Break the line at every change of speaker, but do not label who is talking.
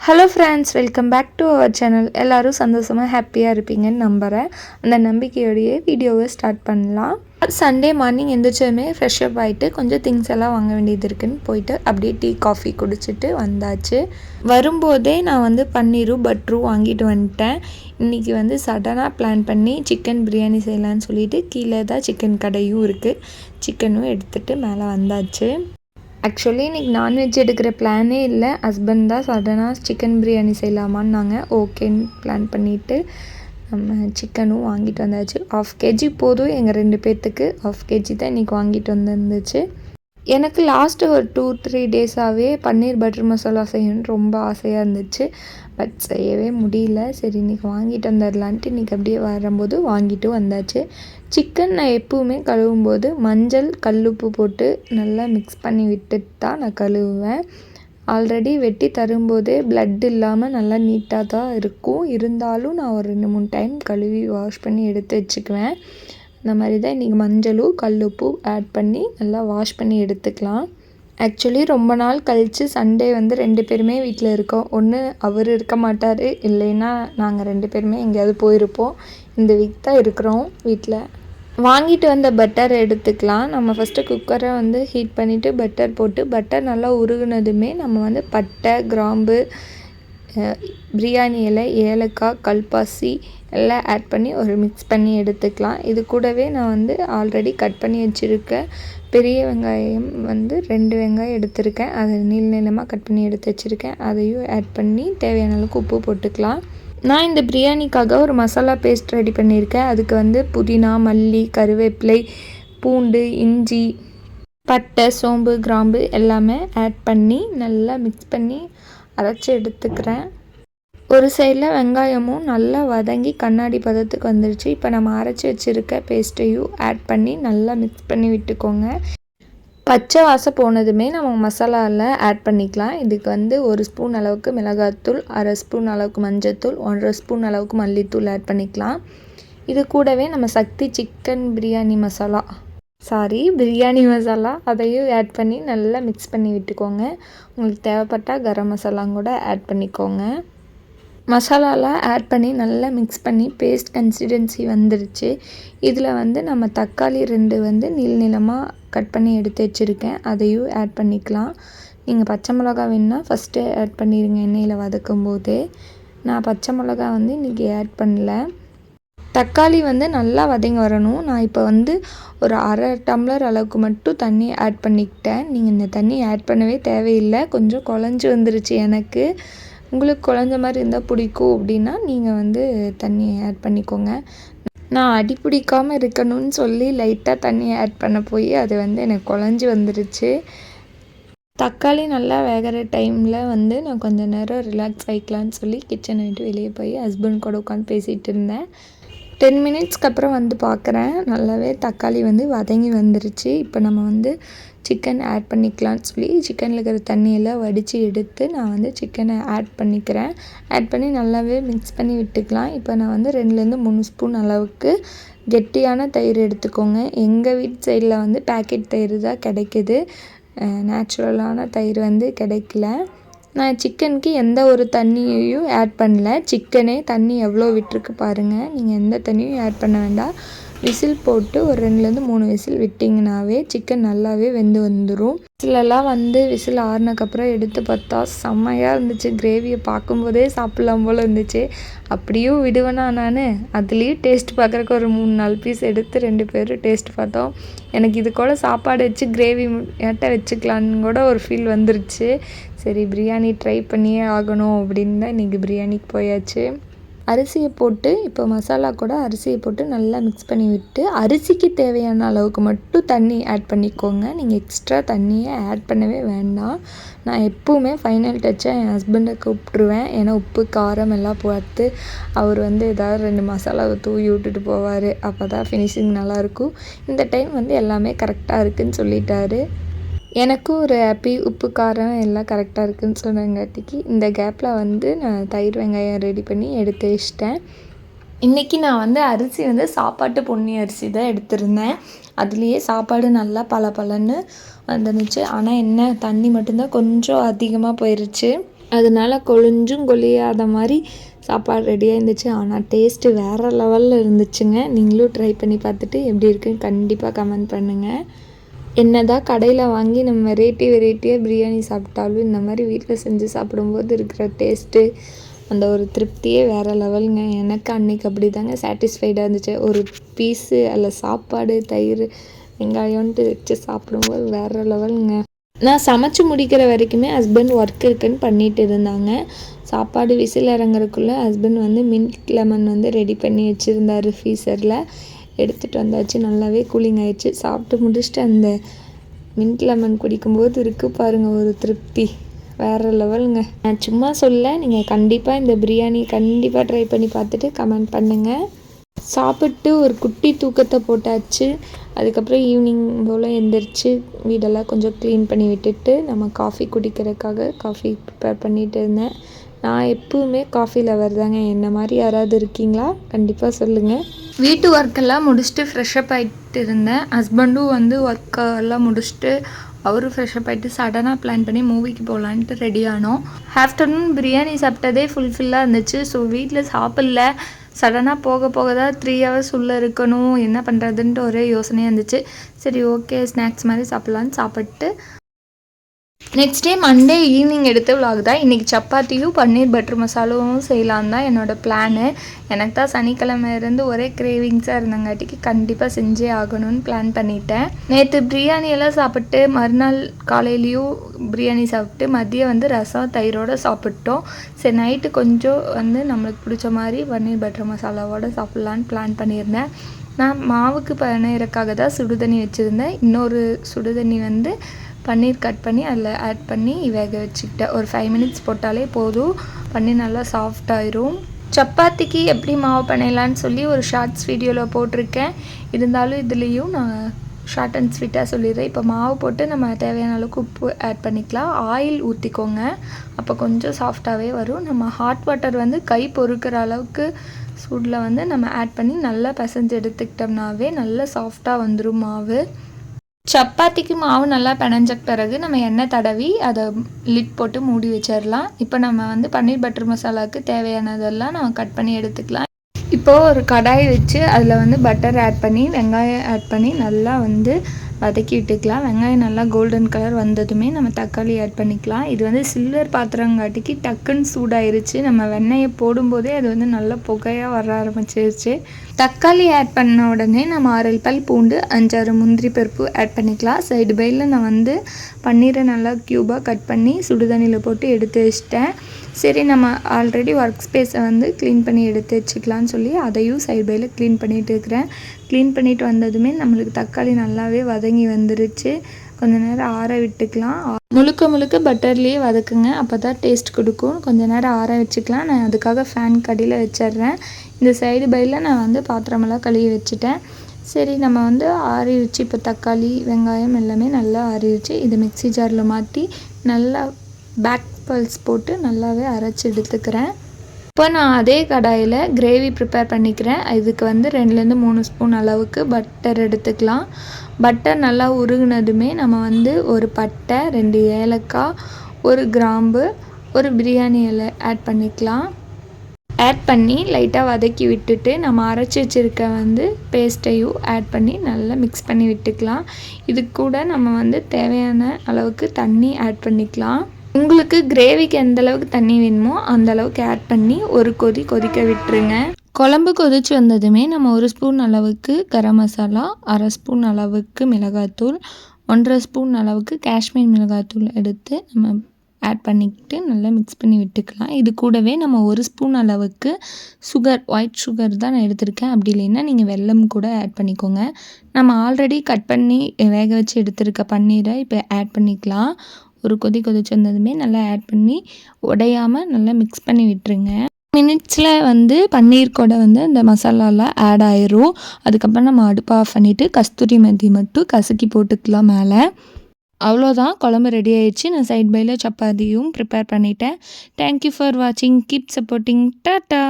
Hello friends welcome back to our channel எல்லோரும் சந்தோஷமாக ஹாப்பியாக இருப்பீங்கன்னு நம்புகிறேன் அந்த நம்பிக்கையோடையே வீடியோவை ஸ்டார்ட் பண்ணலாம். சண்டே மார்னிங் எந்திரிச்சதுமே ஃப்ரெஷ் அப் ஆகிட்டு கொஞ்சம் திங்ஸ் எல்லாம் வாங்க வேண்டியது இருக்குன்னு போயிட்டு அப்படியே டீ காஃபி குடிச்சிட்டு வந்தாச்சு. வரும்போதே நான் வந்து பன்னீரும் பட்டரும் வாங்கிட்டு வந்துட்டேன். இன்றைக்கி வந்து சடனாக பிளான் பண்ணி சிக்கன் பிரியாணி செய்யலான்னு சொல்லிட்டு கீழே தான் சிக்கன் கடையும் இருக்குது சிக்கனும் எடுத்துகிட்டு மேலே வந்தாச்சு. ஆக்சுவலி இன்றைக்கி நான்வெஜ் எடுக்கிற பிளானே இல்லை. ஹஸ்பண்ட் தான் சடனாக சிக்கன் பிரியாணி செய்யலாமான்னு நாங்கள் ஓகேன்னு பிளான் பண்ணிவிட்டு நம்ம சிக்கனும் வாங்கிட்டு வந்தாச்சு. ஆஃப் கேஜி போதும். எங்கள் ரெண்டு பேர்த்துக்கு ஆஃப் கேஜி தான் இன்றைக்கி வாங்கிட்டு வந்துருந்துச்சு. எனக்கு லாஸ்ட்டு ஒரு டூ த்ரீ டேஸாகவே பன்னீர் பட்டர் மசாலா செய்யணும்னு ரொம்ப ஆசையாக இருந்துச்சு. பட் செய்யவே முடியல. சரி இன்றைக்கி வாங்கிட்டு வந்துடலான்ட்டு இன்றைக்கி அப்படியே வரும்போது வாங்கிட்டு வந்தாச்சு. சிக்கன் நான் எப்பவுமே கழுவும் போது மஞ்சள் கல்லுப்பு போட்டு நல்லா மிக்ஸ் பண்ணி விட்டுட்டு தான் நான் கழுவுவேன். ஆல்ரெடி வெட்டி தரும்போதே பிளட் இல்லாமல் நல்லா நீட்டாக தான் இருக்கும். இருந்தாலும் நான் ஒரு ரெண்டு மூணு டைம் கழுவி வாஷ் பண்ணி எடுத்து வச்சுக்குவேன். இந்த மாதிரி தான் இன்றைக்கி மஞ்சளும் கல்லுப்பு ஆட் பண்ணி நல்லா வாஷ் பண்ணி எடுத்துக்கலாம். ஆக்சுவலி ரொம்ப நாள் கழித்து சண்டே வந்து ரெண்டு பேருமே வீட்டில் இருக்கோம். ஒன்று அவர் இருக்க மாட்டார். இல்லைன்னா நாங்கள் ரெண்டு பேருமே எங்கேயாவது போயிருப்போம். இந்த வீக் தான் இருக்கிறோம் வீட்டில் வாங்கிட்டு வந்த பட்டர் எடுத்துக்கலாம். நம்ம ஃபஸ்ட்டு குக்கரை வந்து ஹீட் பண்ணிவிட்டு பட்டர் போட்டு பட்டர் நல்லா உருகுனதுமே நம்ம வந்து பட்டை கிராம்பு பிரியாணி இலை ஏலக்காய் கல்பாசி எல்லாம் ஆட் பண்ணி ஒரு மிக்ஸ் பண்ணி எடுத்துக்கலாம். இது கூடவே நான் வந்து ஆல்ரெடி கட் பண்ணி வச்சுருக்கேன் பெரிய வெங்காயம் வந்து ரெண்டு வெங்காயம் எடுத்திருக்கேன். அதை நீள நீளமாக கட் பண்ணி எடுத்து வச்சுருக்கேன். அதையும் ஆட் பண்ணி தேவையான அளவுக்கு உப்பு போட்டுக்கலாம். நான் இந்த பிரியாணிக்காக ஒரு மசாலா பேஸ்ட் ரெடி பண்ணியிருக்கேன். அதுக்கு வந்து புதினா மல்லி கருவேப்பிலை பூண்டு இஞ்சி பட்டை சோம்பு கிராம்பு எல்லாமே ஆட் பண்ணி நல்லா மிக்ஸ் பண்ணி அரைச்சி எடுத்துக்கிறேன். ஒரு சைடில் வெங்காயமும் நல்லா வதங்கி கண்ணாடி பதத்துக்கு வந்துருச்சு. இப்போ நம்ம அரைச்சி வச்சுருக்க பேஸ்ட்டையும் ஆட் பண்ணி நல்லா மிக்ஸ் பண்ணி விட்டுக்கோங்க. பச்சை வாசம் போனதுமே நம்ம மசாலாவில் ஆட் பண்ணிக்கலாம். இதுக்கு வந்து ஒரு ஸ்பூன் அளவுக்கு மிளகாத்தூள் அரை ஸ்பூன் அளவுக்கு மஞ்சத்தூள் ஒன்றரை ஸ்பூன் அளவுக்கு மல்லித்தூள் ஆட் பண்ணிக்கலாம். இது கூடவே நம்ம சக்தி சிக்கன் பிரியாணி மசாலா. சாரி பிரியாணி மசாலா அதையும் ஆட் பண்ணி நல்லா மிக்ஸ் பண்ணி விட்டுக்கோங்க. உங்களுக்கு தேவைப்பட்டால் கரம் மசாலாங்க கூட ஆட் பண்ணிக்கோங்க. மசாலாலாம் ஆட் பண்ணி நல்லா மிக்ஸ் பண்ணி பேஸ்ட் கன்சிஸ்டன்சி வந்துருச்சு. இதில் வந்து நம்ம தக்காளி ரெண்டு வந்து நீள் நீளமாக கட் பண்ணி எடுத்து வச்சுருக்கேன். அதையும் ஆட் பண்ணிக்கலாம். நீங்கள் பச்சை மிளகா வேணுன்னா ஃபஸ்ட்டு ஆட் பண்ணிடுங்க எண்ணெயில் வதக்கும் போது நான் பச்சை மிளகா வந்து இன்றைக்கி ஆட் பண்ணல. தக்காளி வந்து நல்லா வதங்கி வரணும். நான் இப்போ வந்து ஒரு அரை டம்ளர் அளவுக்கு மட்டும் தண்ணி ஆட் பண்ணிக்கிட்டேன். நீங்கள் இந்த தண்ணி ஆட் பண்ணவே தேவையில்லை. கொஞ்சம் குழஞ்சி வந்துருச்சு எனக்கு. உங்களுக்கு குழஞ்ச மாதிரி இருந்தால் பிடிக்கும் அப்படின்னா நீங்கள் வந்து தண்ணி ஆட் பண்ணிக்கோங்க. நான் அடி பிடிக்காமல் இருக்கணும்னு சொல்லி லைட்டாக தண்ணி ஆட் பண்ண போய் அது வந்து எனக்கு குழஞ்சி வந்துருச்சு. தக்காளி நல்லா வேகிற டைமில் வந்து நான் கொஞ்சம் நேரம் ரிலாக்ஸ் ஆகிக்கலான்னு சொல்லி கிச்சனை விட்டு வெளியே போய் ஹஸ்பண்ட் கூட உட்காந்து பேசிகிட்டு இருந்தேன். டென் மினிட்ஸ்க்கு அப்புறம் வந்து பார்க்குறேன் நல்லாவே தக்காளி வந்து வதங்கி வந்துருச்சு. இப்போ நம்ம வந்து சிக்கன் ஆட் பண்ணிக்கலான்னு சொல்லி சிக்கனில் இருக்கிற தண்ணியெல்லாம் வடித்து எடுத்து நான் வந்து சிக்கனை ஆட் பண்ணிக்கிறேன். ஆட் பண்ணி நல்லாவே மிக்ஸ் பண்ணி விட்டுக்கலாம். இப்போ நான் வந்து ரெண்டுலேருந்து மூணு ஸ்பூன் அளவுக்கு கெட்டியான தயிர் எடுத்துக்கோங்க. எங்கள் வீட்டு சைடில் வந்து பேக்கெட் தயிர் தான் கிடைக்கிது. நேச்சுரலான தயிர் வந்து கிடைக்கல. நான் சிக்கனுக்கு எந்த ஒரு தண்ணியையும் ஆட் பண்ணல. சிக்கனே தண்ணி எவ்வளோ விட்டுருக்கு பாருங்கள் நீங்கள் எந்த தண்ணியும் ஆட் பண்ண வேண்டாம். விசில் போட்டு ஒரு ரெண்டுலேருந்து மூணு விசில் விட்டிங்கனாவே சிக்கன் நல்லாவே வெந்து வந்துடும் விசிலெல்லாம் வந்து விசில் ஆறுனக்கப்புறம் எடுத்து பார்த்தா செம்மையாக இருந்துச்சு. கிரேவியை பார்க்கும்போதே சாப்பிட்லாம் போல் இருந்துச்சு. அப்படியும் விடுவேனா நான்? அதுலேயும் டேஸ்ட் பார்க்குறக்கு ஒரு மூணு நாலு பீஸ் எடுத்து ரெண்டு பேரும் டேஸ்ட் பார்த்தோம். எனக்கு இது கூட சாப்பாடு வச்சு கிரேவி ஏட்ட வச்சுக்கலான்னு கூட ஒரு ஃபீல் வந்துருச்சு. சரி பிரியாணி ட்ரை பண்ணியே ஆகணும் அப்படின்னு தான் இன்றைக்கி பிரியாணிக்கு போயாச்சு. அரிசியை போட்டு இப்போ மசாலா கூட அரிசியை போட்டு நல்லா மிக்ஸ் பண்ணி விட்டு அரிசிக்கு தேவையான அளவுக்கு மட்டும் தண்ணி ஆட் பண்ணிக்கோங்க. நீங்கள் எக்ஸ்ட்ரா தண்ணியை ஆட் பண்ணவே வேண்டாம். நான் எப்போவுமே ஃபைனல் டச்சாக என் ஹஸ்பண்டை கூப்பிட்ருவேன் ஏன்னா உப்பு காரம் எல்லாம் பார்த்து அவர் வந்து ஏதாவது ரெண்டு மசாலாவை தூவி விட்டுட்டு போவார். அப்போ தான் ஃபினிஷிங் நல்லாயிருக்கும் இந்த டைம் வந்து எல்லாமே கரெக்டாக இருக்குதுன்னு சொல்லிட்டாரு. எனக்கும் ஒரு ஹாப்பி உப்பு காரம் எல்லாம் கரெக்டாக இருக்குதுன்னு சொன்னங்காட்டிக்கு இந்த கேப்பில் வந்து நான் தயிர் வெங்காயம் ரெடி பண்ணி எடுத்து வச்சிட்டேன். இன்றைக்கி நான் வந்து அரிசி வந்து சாப்பாட்டு பொன்னி அரிசி தான் எடுத்திருந்தேன். அதுலேயே சாப்பாடு நல்லா பல பலன்னு வந்துருந்துச்சு. ஆனால் என்ன தண்ணி மட்டும்தான் கொஞ்சம் அதிகமாக போயிடுச்சு அதனால கொழிஞ்சும் கொழியாத மாதிரி சாப்பாடு ரெடியாக இருந்துச்சு. ஆனால் டேஸ்ட்டு வேறு லெவலில் இருந்துச்சுங்க. நீங்களும் ட்ரை பண்ணி பார்த்துட்டு எப்படி இருக்குன்னு கண்டிப்பாக கமெண்ட் பண்ணுங்கள் என்ன தான் கடையில் வாங்கி நம்ம வெரைட்டி வெரைட்டியாக பிரியாணி சாப்பிட்டாலும் இந்த மாதிரி வீட்டில் செஞ்சு சாப்பிடும்போது இருக்கிற டேஸ்ட்டு அந்த ஒரு திருப்தியே வேறு லெவலுங்க எனக்கு அன்றைக்கி அப்படி தாங்க சாட்டிஸ்ஃபைடாக இருந்துச்சு. ஒரு பீஸு அதில் சாப்பாடு தயிர் வெங்காயம்ன்ட்டு வச்சு சாப்பிடும்போது வேறு லெவலுங்க நான் சமைச்சு முடிக்கிற வரைக்குமே ஹஸ்பண்ட் ஒர்க் இருக்குன்னு பண்ணிகிட்டு இருந்தாங்க. சாப்பாடு விசில் இறங்குறக்குள்ளே ஹஸ்பண்ட் வந்து மின்ட் லெமன் வந்து ரெடி பண்ணி வச்சுருந்தாரு ஃப்ரீசரில் எடுத்துகிட்டு வந்தாச்சு. நல்லாவே கூலிங் ஆயிடுச்சு. சாப்பிட்டு முடிச்சுட்டு அந்த மின்ட் லெமன் குடிக்கும்போது இருக்குது பாருங்கள் ஒரு திருப்தி. வேறு லெவலுங்க. நான் சும்மா சொல்ல நீங்கள் கண்டிப்பாக இந்த பிரியாணி கண்டிப்பாக ட்ரை பண்ணி பார்த்துட்டு கமெண்ட் பண்ணுங்கள் சாப்பிட்டு ஒரு குட்டி தூக்கத்தை போட்டாச்சு. அதுக்கப்புறம் ஈவினிங் போல் எந்திரிச்சு வீடெல்லாம் கொஞ்சம் க்ளீன் பண்ணி விட்டுட்டு நம்ம காஃபி குடிக்கிறதுக்காக காஃபி ப்ரிப்பேர் பண்ணிகிட்டு இருந்தேன். நான் எப்பவுமே காஃபி லவர் தாங்க. என்ன மாதிரி யாராவது இருக்கீங்களா? கண்டிப்பாக சொல்லுங்கள் வீட்டு ஒர்க்கெல்லாம் முடிச்சுட்டு ஃப்ரெஷ்அப் ஆகிட்டு இருந்தேன். ஹஸ்பண்டும் வந்து ஒர்க்கெல்லாம் முடிச்சுட்டு அவரும் ஃப்ரெஷ்அப் ஆகிட்டு சடனாக பிளான் பண்ணி மூவிக்கு போகலான்ட்டு ரெடி ஆனோம். ஆஃப்டர்நூன் பிரியாணி சாப்பிட்டதே ஃபுல்ஃபில்லாக இருந்துச்சு. ஸோ வீட்டில் சாப்பிட்ல. சடனாக போக போக தான் த்ரீ ஹவர்ஸ் உள்ளே இருக்கணும். என்ன பண்ணுறதுன்ட்டு ஒரே யோசனையாக இருந்துச்சு. சரி ஓகே ஸ்நாக்ஸ் மாதிரி சாப்பிட்லான்னு சாப்பிட்டு நெக்ஸ்ட் டே மண்டே ஈவினிங் எடுத்த விலாக் தான். இன்றைக்கி சப்பாத்தியும் பன்னீர் பட்டர் மசாலாவும் செய்யலான் தான் என்னோடய பிளானு எனக்கு தான் சனிக்கிழமை இருந்து ஒரே கிரேவிங்ஸாக இருந்தங்காட்டிக்கு கண்டிப்பாக செஞ்சே ஆகணும்னு பிளான் பண்ணிட்டேன். நேற்று பிரியாணி எல்லாம் சாப்பிட்டு மறுநாள் காலையிலையும் பிரியாணி சாப்பிட்டு மதியம் வந்து ரசம் தயிரோடு சாப்பிட்டோம். சரி நைட்டு கொஞ்சம் வந்து நம்மளுக்கு பிடிச்ச மாதிரி பன்னீர் பட்டர் மசாலாவோடு சாப்பிட்லான்னு பிளான் பண்ணியிருந்தேன். நான் மாவுக்கு பனையிறக்காக தான் சுடுதண்ணி வச்சுருந்தேன். இன்னொரு சுடுதண்ணி வந்து பன்னீர் கட் பண்ணி அதில் ஆட் பண்ணி வேக வச்சுக்கிட்டேன். ஒரு ஃபைவ் மினிட்ஸ் போட்டாலே போதும். பன்னீர் நல்லா சாஃப்ட் ஆயிரும். சப்பாத்திக்கு எப்படி மாவு பண்ணலான்னு சொல்லி ஒரு ஷார்ட்ஸ் வீடியோவில் போட்டிருக்கேன். இருந்தாலும் இதுலேயும் நான் ஷார்ட் அண்ட் ஸ்வீட்டாக சொல்லிடுறேன். இப்போ மாவு போட்டு நம்ம தேவையான அளவுக்கு உப்பு ஆட் பண்ணிக்கலாம். ஆயில் ஊற்றிக்கோங்க அப்போ கொஞ்சம் சாஃப்டாகவே வரும். நம்ம ஹாட் வாட்டர் வந்து கை பொறுக்கிற அளவுக்கு சூடில் வந்து நம்ம ஆட் பண்ணி நல்லா பிசைஞ்சு எடுத்துக்கிட்டோம்னாவே நல்லா சாஃப்டாக வந்துடும் மாவு. சப்பாத்திக்கு மாவு நல்லா பிணைஞ்ச பிறகு நம்ம எண்ணெய் தடவி அதை லிட் போட்டு மூடி வச்சிடலாம் இப்போ நம்ம வந்து பன்னீர் பட்டர் மசாலாவுக்கு தேவையானதெல்லாம் நம்ம கட் பண்ணி எடுத்துக்கலாம். இப்போது ஒரு கடாய் வச்சு அதில் வந்து பட்டர் ஆட் பண்ணி வெங்காயம் ஆட் பண்ணி நல்லா வந்து வதக்கி விட்டுக்கலாம். வெங்காயம் நல்லா கோல்டன் கலர் வந்ததுமே நம்ம தக்காளி ஆட் பண்ணிக்கலாம். இது வந்து சில்வர் பாத்திரங்காட்டிக்கு டக்குன்னு சூடாயிருச்சு. நம்ம வெண்ணெயை போடும்போதே அது வந்து நல்லா புகையாக வர ஆரம்பிச்சிருச்சு. தக்காளி ஆட் பண்ண உடனே நம்ம ஆறல் பல் பூண்டு அஞ்சாறு முந்திரி பருப்பு ஆட் பண்ணிக்கலாம். சைடு பையில் நான் வந்து பன்னீரை நல்லா க்யூபாக கட் பண்ணி சுடுதண்ணியில் போட்டு எடுத்து வச்சிட்டேன். சரி நம்ம ஆல்ரெடி ஒர்க் ஸ்பேஸை வந்து க்ளீன் பண்ணி எடுத்து வச்சுக்கலான்னு சொல்லி அதையும் சைடு பையில் க்ளீன் பண்ணிகிட்டு இருக்கிறேன். க்ளீன் பண்ணிட்டு வந்ததுமே நம்மளுக்கு தக்காளி நல்லாவே வதங்கி வந்துருச்சு. கொஞ்ச நேரம் ஆற விட்டுக்கலாம். முழுக்க முழுக்க பட்டர்லேயே வதக்குங்க. அப்போ தான் டேஸ்ட் கொடுக்கும். கொஞ்ச நேரம் ஆற வச்சுக்கலாம். நான் அதுக்காக ஃபேன் கடியில் வச்சிடுறேன். இந்த சைடு பையில் நான் வந்து பாத்திரமெல்லாம் கழுவி வச்சுட்டேன். சரி நம்ம வந்து ஆறிடுச்சு. இப்போ தக்காளி வெங்காயம் எல்லாமே நல்லா ஆறிடுச்சு. இதை மிக்சி ஜாரில் மாற்றி நல்லா பேக் பல்ஸ் போட்டு நல்லாவே அரைச்சி எடுத்துக்கிறேன். இப்போ நான் அதே கடாயில் கிரேவி ப்ரிப்பேர் பண்ணிக்கிறேன். இதுக்கு வந்து ரெண்டுலேருந்து மூணு ஸ்பூன் அளவுக்கு பட்டர் எடுத்துக்கலாம். பட்டர் நல்லா உருகுனதுமே நம்ம வந்து ஒரு பட்டை ரெண்டு ஏலக்காய் ஒரு கிராம்பு ஒரு பிரியாணி இலை ஆட் பண்ணிக்கலாம். ஆட் பண்ணி லைட்டாக வதக்கி விட்டுட்டு நம்ம அரைச்சி வச்சுருக்க வந்து பேஸ்ட்டையும் ஆட் பண்ணி நல்லா மிக்ஸ் பண்ணி விட்டுக்கலாம். இது கூட நம்ம வந்து தேவையான அளவுக்கு தண்ணி ஆட் பண்ணிக்கலாம். உங்களுக்கு கிரேவிக்கு எந்த அளவுக்கு தண்ணி வேணுமோ அந்த அளவுக்கு ஆட் பண்ணி ஒரு கொதி கொதிக்க விட்டுருங்க. குழம்பு கொதிச்சு வந்ததுமே நம்ம ஒரு ஸ்பூன் அளவுக்கு கரம் மசாலா அரை ஸ்பூன் அளவுக்கு மிளகாத்தூள் ஒன்றரை ஸ்பூன் அளவுக்கு காஷ்மீர் மிளகாத்தூள் எடுத்து நம்ம ஆட் பண்ணிக்கிட்டு நல்லா மிக்ஸ் பண்ணி விட்டுக்கலாம். இது கூடவே நம்ம ஒரு ஸ்பூன் அளவுக்கு சுகர் ஒயிட் சுகர் தான் நான் எடுத்திருக்கேன். அப்படி இல்லைன்னா நீங்கள் வெல்லம் கூட ஆட் பண்ணிக்கோங்க. நம்ம ஆல்ரெடி கட் பண்ணி வேக வச்சு எடுத்திருக்க பன்னீரை இப்போ ஆட் பண்ணிக்கலாம். ஒரு கொதி கொதிச்சு வந்ததுமே நல்லா ஆட் பண்ணி உடையாமல் நல்லா மிக்ஸ் பண்ணி விட்டுருங்க. மினிட்ஸில் வந்து பன்னீர் கூட வந்து இந்த மசாலாலாம் ஆட் ஆயிரும். அதுக்கப்புறம் நம்ம அடுப்பு ஆஃப் பண்ணிவிட்டு கஸ்தூரி மெத்தி மட்டும் கசக்கி போட்டுக்கலாம் மேலே. அவ்வளோதான். குழம்பு ரெடி ஆயிடுச்சு. நான் சைட் பையில் சப்பாத்தியும் ப்ரிப்பேர் பண்ணிட்டேன். தேங்க்யூ ஃபார் வாட்சிங் கீப் சப்போர்ட்டிங் டாட்டா